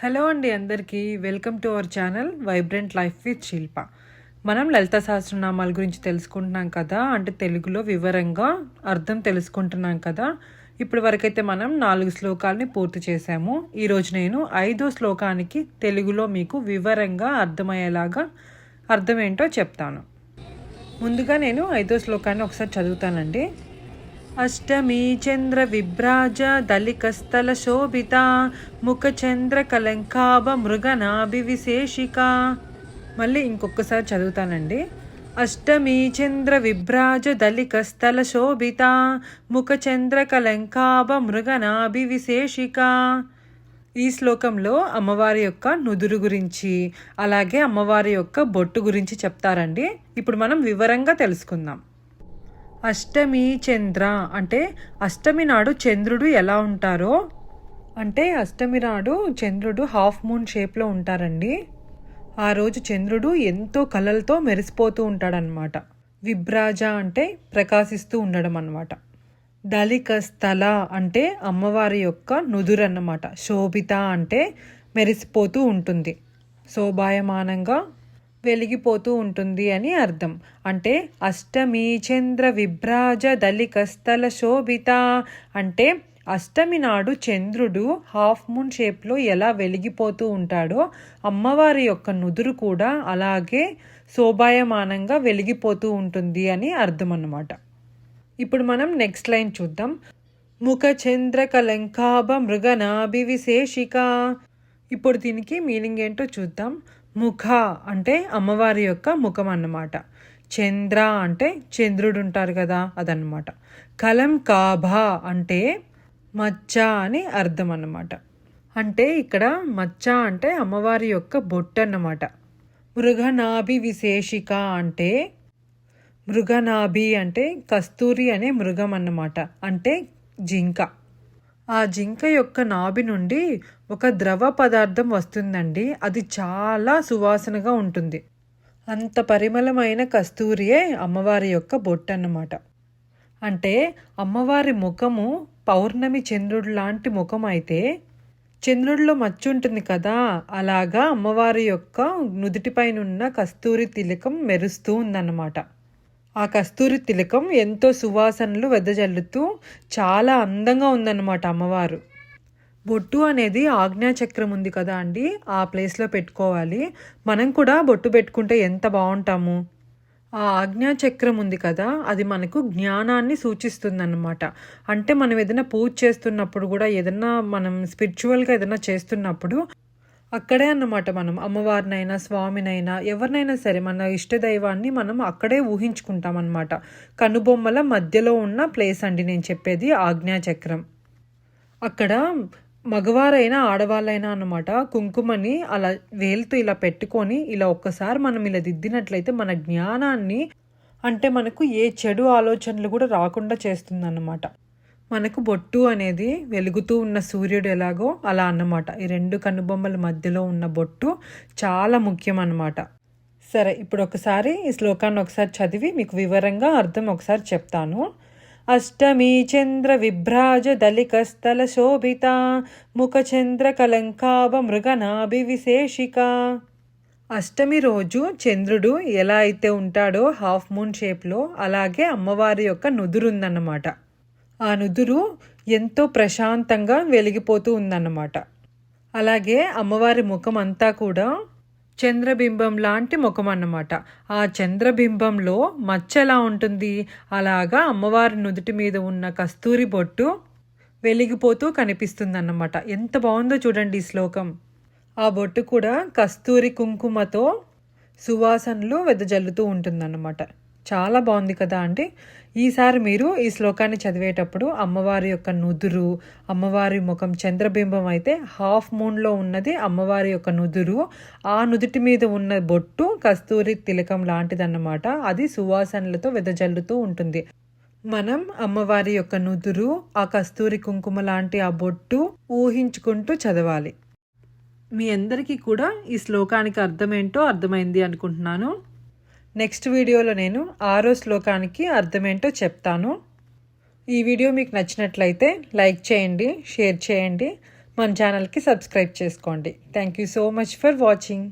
Hello అండి అందరికీ. Welcome to our channel vibrant life with Shilpa మనం లలిత సహస్రనామాల గురించి తెలుసుకుంటున్నాం కదా అంటే తెలుగులో వివరంగా అర్థం తెలుసుకుంటున్నాం కదా. ఇప్పటి వరకైతే మనం నాలుగు శ్లోకాలని పూర్తి చేశాము. ఈరోజు నేను ఐదో శ్లోకానికి తెలుగులో మీకు వివరంగా అర్థమయ్యేలాగా అర్థం ఏంటో చెప్తాను. ముందుగా నేను ఐదో శ్లోకాన్ని ఒకసారి చదువుతానండి. అష్టమి చంద్ర విభ్రాజ దళికస్థల శోభిత ముఖ చంద్ర కలంకాభ మృగనాభి విశేషిక మళ్ళీ ఇంకొకసారి చదువుతానండి. అష్టమి చంద్ర విభ్రాజ దళికస్థల శోభిత ముఖ చంద్ర కలంకాభ మృగనాభి విశేషిక ఈ శ్లోకంలో అమ్మవారి యొక్క నుదురు గురించి అలాగే అమ్మవారి యొక్క బొట్టు గురించి చెప్తారండి. ఇప్పుడు మనం వివరంగా తెలుసుకుందాం. అష్టమి చంద్ర. అంటే అష్టమి నాడు చంద్రుడు ఎలా ఉంటారో అంటే అష్టమి నాడు చంద్రుడు హాఫ్ మూన్ షేప్లో ఉంటారండి. ఆ రోజు చంద్రుడు ఎంతో కలలతో మెరిసిపోతూ ఉంటాడనమాట విభ్రాజ అంటే ప్రకాశిస్తూ ఉండడం అన్నమాట దళిక స్థల అంటే అమ్మవారి యొక్క నుదురు అన్నమాట శోభిత అంటే మెరిసిపోతూ ఉంటుంది. శోభాయమానంగా వెలిగిపోతూ ఉంటుంది అని అర్థం. అంటే అష్టమి చంద్ర విభ్రాజ దళిక స్థల శోభిత. అంటే అష్టమి నాడు చంద్రుడు హాఫ్ మూన్ షేప్లో ఎలా వెలిగిపోతూ ఉంటాడో అమ్మవారి యొక్క నుదురు కూడా అలాగే శోభాయమానంగా వెలిగిపోతూ ఉంటుంది అని అర్థం అన్నమాట ఇప్పుడు మనం నెక్స్ట్ లైన్ చూద్దాం. ముఖ చంద్ర కలంకాభ మృగనాభి విశేషిక. ఇప్పుడు దీనికి మీనింగ్ ఏంటో చూద్దాం. ముఖ అంటే అమ్మవారి యొక్క ముఖం అన్నమాట. చంద్ర అంటే చంద్రుడు ఉంటారు కదా అదన్నమాట. కలం కాభా అంటే మచ్చ అని అర్థం అన్నమాట. అంటే ఇక్కడ మచ్చ అంటే అమ్మవారి యొక్క బొట్టు అన్నమాట. మృగనాభి విశేషిక అంటే మృగనాభి అంటే కస్తూరి అనే మృగం అన్నమాట. అంటే జింక. ఆ జింక యొక్క నాభి నుండి ఒక ద్రవ పదార్థం వస్తుందండి. అది చాలా సువాసనగా ఉంటుంది. అంత పరిమళమైన కస్తూరియే అమ్మవారి యొక్క బొట్టు అన్నమాట అంటే అమ్మవారి ముఖము పౌర్ణమి చంద్రుడు లాంటి ముఖం అయితే చంద్రుడిలో మచ్చ ఉంటుంది కదా. అలాగా అమ్మవారి యొక్క నుదుటిపైనున్న కస్తూరి తిలకం మెరుస్తూ ఉందన్నమాట. ఆ కస్తూరి తిలకం ఎంతో సువాసనలు వెదజల్లుతూ చాలా అందంగా ఉందన్నమాట అమ్మవారు. బొట్టు అనేది ఆజ్ఞాచక్రం ఉంది కదా అండి ఆ ప్లేస్లో పెట్టుకోవాలి. మనం కూడా బొట్టు పెట్టుకుంటే ఎంత బాగుంటాము? ఆ ఆజ్ఞాచక్రం ఉంది కదా అది మనకు జ్ఞానాన్ని సూచిస్తుందన్నమాట. అంటే మనం ఏదైనా పూజ చేస్తున్నప్పుడు కూడా ఏదైనా మనం స్పిరిచువల్గా ఏదైనా చేస్తున్నప్పుడు అక్కడే అన్నమాట మనం అమ్మవారినైనా స్వామినైనా ఎవరినైనా సరే మన ఇష్టదైవాన్ని మనం అక్కడే ఊహించుకుంటామనమాట కనుబొమ్మల మధ్యలో ఉన్న ప్లేస్ అండి నేను చెప్పేది ఆజ్ఞాచక్రం. అక్కడ మగవారైనా ఆడవాళ్ళైనా అన్నమాట కుంకుమని అలా వేలుతో ఇలా పెట్టుకొని ఇలా ఒక్కసారి మనం ఇలా దిద్దినట్లయితే మన జ్ఞానాన్ని అంటే మనకు ఏ చెడు ఆలోచనలు కూడా రాకుండా చేస్తుందన్నమాట. మనకు బొట్టు అనేది వెలుగుతూ ఉన్న సూర్యుడు ఎలాగో అలా అన్నమాట. ఈ రెండు కనుబొమ్మల మధ్యలో ఉన్న బొట్టు చాలా ముఖ్యం అన్నమాట సరే ఇప్పుడు ఒకసారి ఈ శ్లోకాన్ని ఒకసారి చదివి మీకు వివరంగా అర్థం ఒకసారి చెప్తాను. అష్టమి చంద్ర విభ్రాజ దళికస్థల శోభిత ముఖ చంద్ర కలంకాభ మృగనాభి విశేషిక. అష్టమి రోజు చంద్రుడు ఎలా అయితే ఉంటాడో హాఫ్ మూన్ షేప్లో అలాగే అమ్మవారి యొక్క నుదురుందన్నమాట. ఆ నుదురు ఎంతో ప్రశాంతంగా వెలిగిపోతూ ఉందన్నమాట. అలాగే అమ్మవారి ముఖం అంతా కూడా చంద్రబింబం లాంటి ముఖం అన్నమాట ఆ చంద్రబింబంలో మచ్చ ఎలా ఉంటుంది? అలాగా అమ్మవారి నుదుటి మీద ఉన్న కస్తూరి బొట్టు వెలిగిపోతూ కనిపిస్తుందన్నమాట. ఎంత బాగుందో చూడండి ఈ శ్లోకం. ఆ బొట్టు కూడా కస్తూరి కుంకుమతో సువాసనలు వెదజల్లుతూ ఉంటుందన్నమాట. చాలా బాగుంది కదా అంటే ఈసారి మీరు ఈ శ్లోకాన్ని చదివేటప్పుడు అమ్మవారి యొక్క నుదురు అమ్మవారి ముఖం చంద్రబింబం అయితే హాఫ్ మూన్లో ఉన్నది అమ్మవారి యొక్క నుదురు ఆ నుదుటి మీద ఉన్న బొట్టు కస్తూరి తిలకం లాంటిదన్నమాట. అది సువాసనలతో వెదజల్లుతూ ఉంటుంది. మనం అమ్మవారి యొక్క నుదురు ఆ కస్తూరి కుంకుమ లాంటి ఆ బొట్టు ఊహించుకుంటూ చదవాలి. మీ అందరికీ కూడా ఈ శ్లోకానికి అర్థమేంటో అర్థమైంది అనుకుంటున్నాను. నెక్స్ట్ వీడియోలో నేను ఆరో శ్లోకానికి అర్థమేంటో చెప్తాను. ఈ వీడియో మీకు నచ్చినట్లయితే లైక్ చేయండి షేర్ చేయండి. మన ఛానల్కి సబ్స్క్రైబ్ చేసుకోండి. Thank you so much for watching